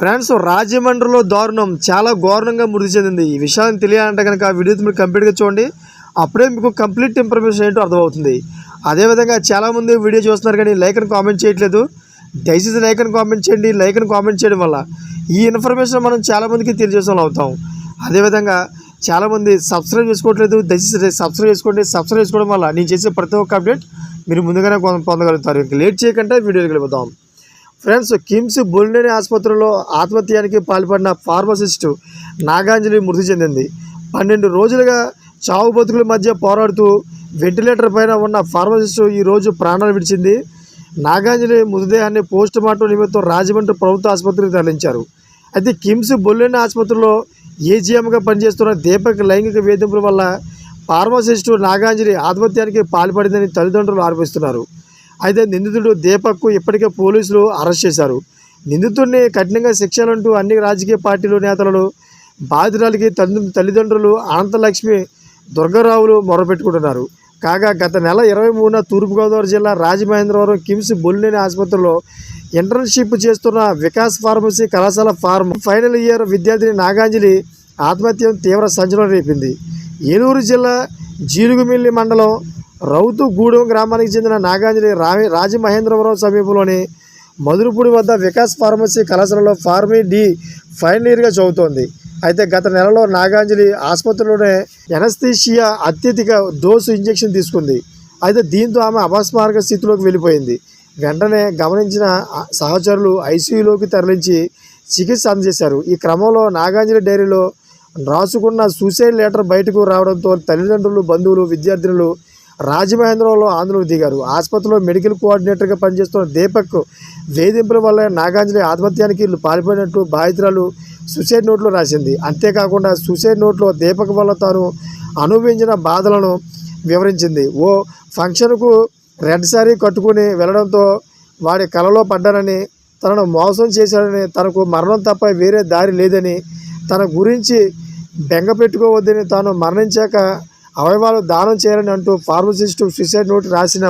Friends రాజమండ్రిలో దారుణం. చాలా ఘోరంగా మృతి చెందింది. ఈ విషయాన్ని తెలియాలంటే కనుక ఆ వీడియో మీరు కంప్లీట్గా చూడండి. అప్పుడే మీకు కంప్లీట్ ఇన్ఫర్మేషన్ ఏంటో అర్థమవుతుంది. అదేవిధంగా చాలామంది వీడియో చూస్తున్నారు కానీ లైక్ అని కామెంట్ చేయట్లేదు. దయచేసి లైక్ అని కామెంట్ చేయండి. లైక్ అని కామెంట్ చేయడం వల్ల ఈ ఇన్ఫర్మేషన్ మనం చాలామందికి తెలియజేసే అవుతాం. అదేవిధంగా చాలామంది సబ్స్క్రైబ్ చేసుకోవట్లేదు. దయచేసి సబ్స్క్రైబ్ చేసుకోండి. సబ్స్క్రైబ్ చేసుకోవడం వల్ల నేను చేసే ప్రతి ఒక్క అప్డేట్ మీరు ముందుగానే పొందగలుగుతారు. ఇంక లేట్ చేయకుండా వీడియోకి వెళ్ళిపోతాం ఫ్రెండ్స్ కిమ్స్ బుల్నేని ఆసుపత్రిలో ఆత్మహత్యానికి పాల్పడిన ఫార్మసిస్ట్ నాగాంజలి మృతి చెందింది. పన్నెండు రోజులుగా చావు బతుకుల మధ్య పోరాడుతూ వెంటిలేటర్ పైన ఉన్న ఫార్మసిస్ట్ ఈరోజు ప్రాణాలు విడిచింది. నాగాంజలి మృతదేహాన్ని పోస్ట్ మార్టం నిమిత్తం రాజమండ్రి ప్రభుత్వ ఆసుపత్రికి తరలించారు. అయితే కిమ్స్ బొల్లెని ఆసుపత్రిలో ఏజీఎంగా పనిచేస్తున్న దీపక్ లైంగిక వేధింపుల వల్ల ఫార్మసిస్టు నాగాంజలి ఆత్మహత్యానికి పాల్పడిందని తల్లిదండ్రులు ఆరోపిస్తున్నారు. అయితే నిందితుడు దీపక్కు ఇప్పటికే పోలీసులు అరెస్ట్ చేశారు. నిందితుడిని కఠినంగా శిక్షలంటూ అన్ని రాజకీయ పార్టీలు నేతలు బాధితురాలకి తల్లి తల్లిదండ్రులు అనంతలక్ష్మి దుర్గారావులు మొరపెట్టుకుంటున్నారు. కాగా గత నెల ఇరవై మూడున తూర్పుగోదావరి జిల్లా రాజమహేంద్రవరం కిమ్స్ బొల్లినేని ఆసుపత్రిలో ఇంటర్న్షిప్ చేస్తున్న వికాస్ ఫార్మసీ కళాశాల ఫార్మ్ ఫైనల్ ఇయర్ విద్యార్థిని నాగాంజలి ఆత్మహత్యం తీవ్ర సంచలనం రేపింది. ఏలూరు జిల్లా జీలుగుమిల్లి మండలం రౌతుగూడెం గ్రామానికి చెందిన నాగాంజలి రామి రాజమహేంద్రవరం సమీపంలోని మధురపూడి వద్ద వికాస్ ఫార్మసీ కళాశాలలో ఫార్మీ డి ఫైనల్ ఇయర్గా చదువుతోంది. అయితే గత నెలలో నాగాంజలి ఆసుపత్రిలోనే ఎనస్థీషియా అత్యధిక డోసు ఇంజెక్షన్ తీసుకుంది. అయితే దీంతో ఆమె అపస్మారక స్థితిలోకి వెళ్ళిపోయింది. వెంటనే గమనించిన సహచరులు ఐసీయూలోకి తరలించి చికిత్స అందజేశారు. ఈ క్రమంలో నాగాంజలి డైరీలో రాసుకున్న సూసైడ్ లెటర్ బయటకు రావడంతో తల్లిదండ్రులు బంధువులు విద్యార్థినులు రాజమహేంద్రంలో ఆందోళన దిగారు. ఆసుపత్రిలో మెడికల్ కోఆర్డినేటర్గా పనిచేస్తున్న దీపక్ వేధింపుల వల్ల నాగాంజలి ఆత్మహత్యానికి పాల్పడినట్లు బాధితురాలు సూసైడ్ నోట్లో రాసింది. అంతేకాకుండా సూసైడ్ నోట్లో దీపక్ వల్ల తాను అనుభవించిన బాధలను వివరించింది. ఓ ఫంక్షన్కు రెడ్ శారీ కట్టుకుని వెళ్ళడంతో వాడి కలలో పడ్డానని తనను మోసం చేశాడని తనకు మరణం తప్ప వేరే దారి లేదని తన గురించి బెంగ పెట్టుకోవద్దని తాను మరణించాక అవయవాలు దానం చేయాలని అంటూ ఫార్మసిస్టు సూసైడ్ నోట్ రాసిన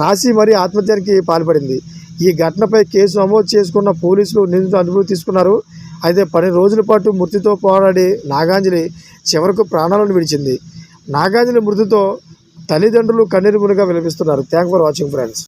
రాసి మరీ ఆత్మహత్యానికి పాల్పడింది. ఈ ఘటనపై కేసు నమోదు చేసుకున్న పోలీసులు నిందితులు అనుభూతి తీసుకున్నారు. అయితే పది రోజుల పాటు మృతితో పోరాడి నాగాంజలి చివరకు ప్రాణాలను విడిచింది. నాగాంజలి మృతితో తల్లిదండ్రులు కన్నీరు మునిగా విలపిస్తున్నారు. Thank for watching friends